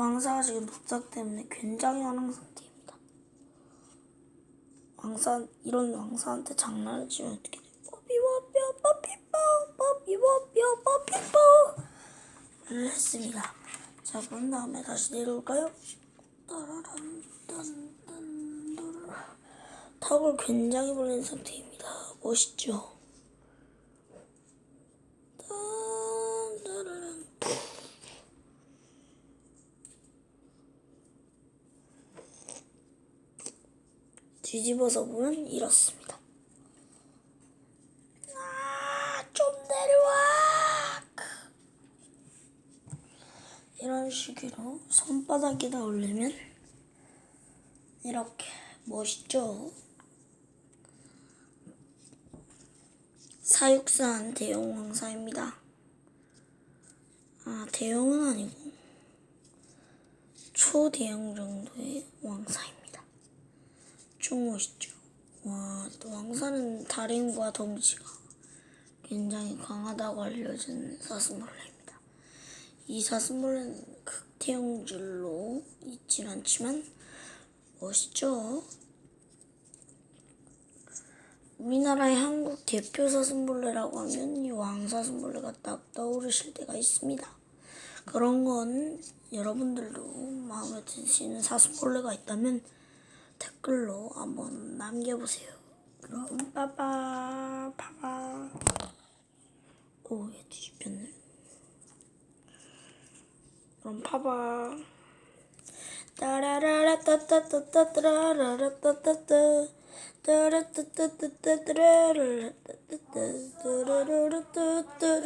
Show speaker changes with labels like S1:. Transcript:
S1: 왕사가 지금 독삭 때문에 굉장히 화난 상태입니다. 왕사 이런 왕사한테 장난을 치면 어떻게 돼? 뽀삐뽀삐 뽀삐뽀 뽀삐뽀삐 뽀삐뽀를 했습니다. 자 그런 다음에 다시 내려올까요? 따라란. 턱을 굉장히 벌린 상태입니다. 멋있죠? 딴, 따라란. 뒤집어서 보면 이렇습니다. 아, 좀 내려와! 이런 식으로 손바닥에다 올리면 이렇게 멋있죠? 사육사한 대형 왕사입니다. 아, 대형은 아니고 초대형. 좀 멋있죠? 와, 또 왕사는 다림과 덩치가 굉장히 강하다고 알려진 사슴벌레입니다. 이 사슴벌레는 극태형질로 있진 않지만 멋있죠? 우리나라의 한국 대표 사슴벌레라고 하면 이 왕사슴벌레가 딱 떠오르실 때가 있습니다. 그런 건 여러분들도 마음에 드시는 사슴벌레가 있다면 댓글로 한번 남겨보세요. 그럼 빠빠 빠빠 오얘 뒤집혔네. 그럼 파봐. 따라라라 따따따따따라라라 따따따 따라따따따따라라 따따따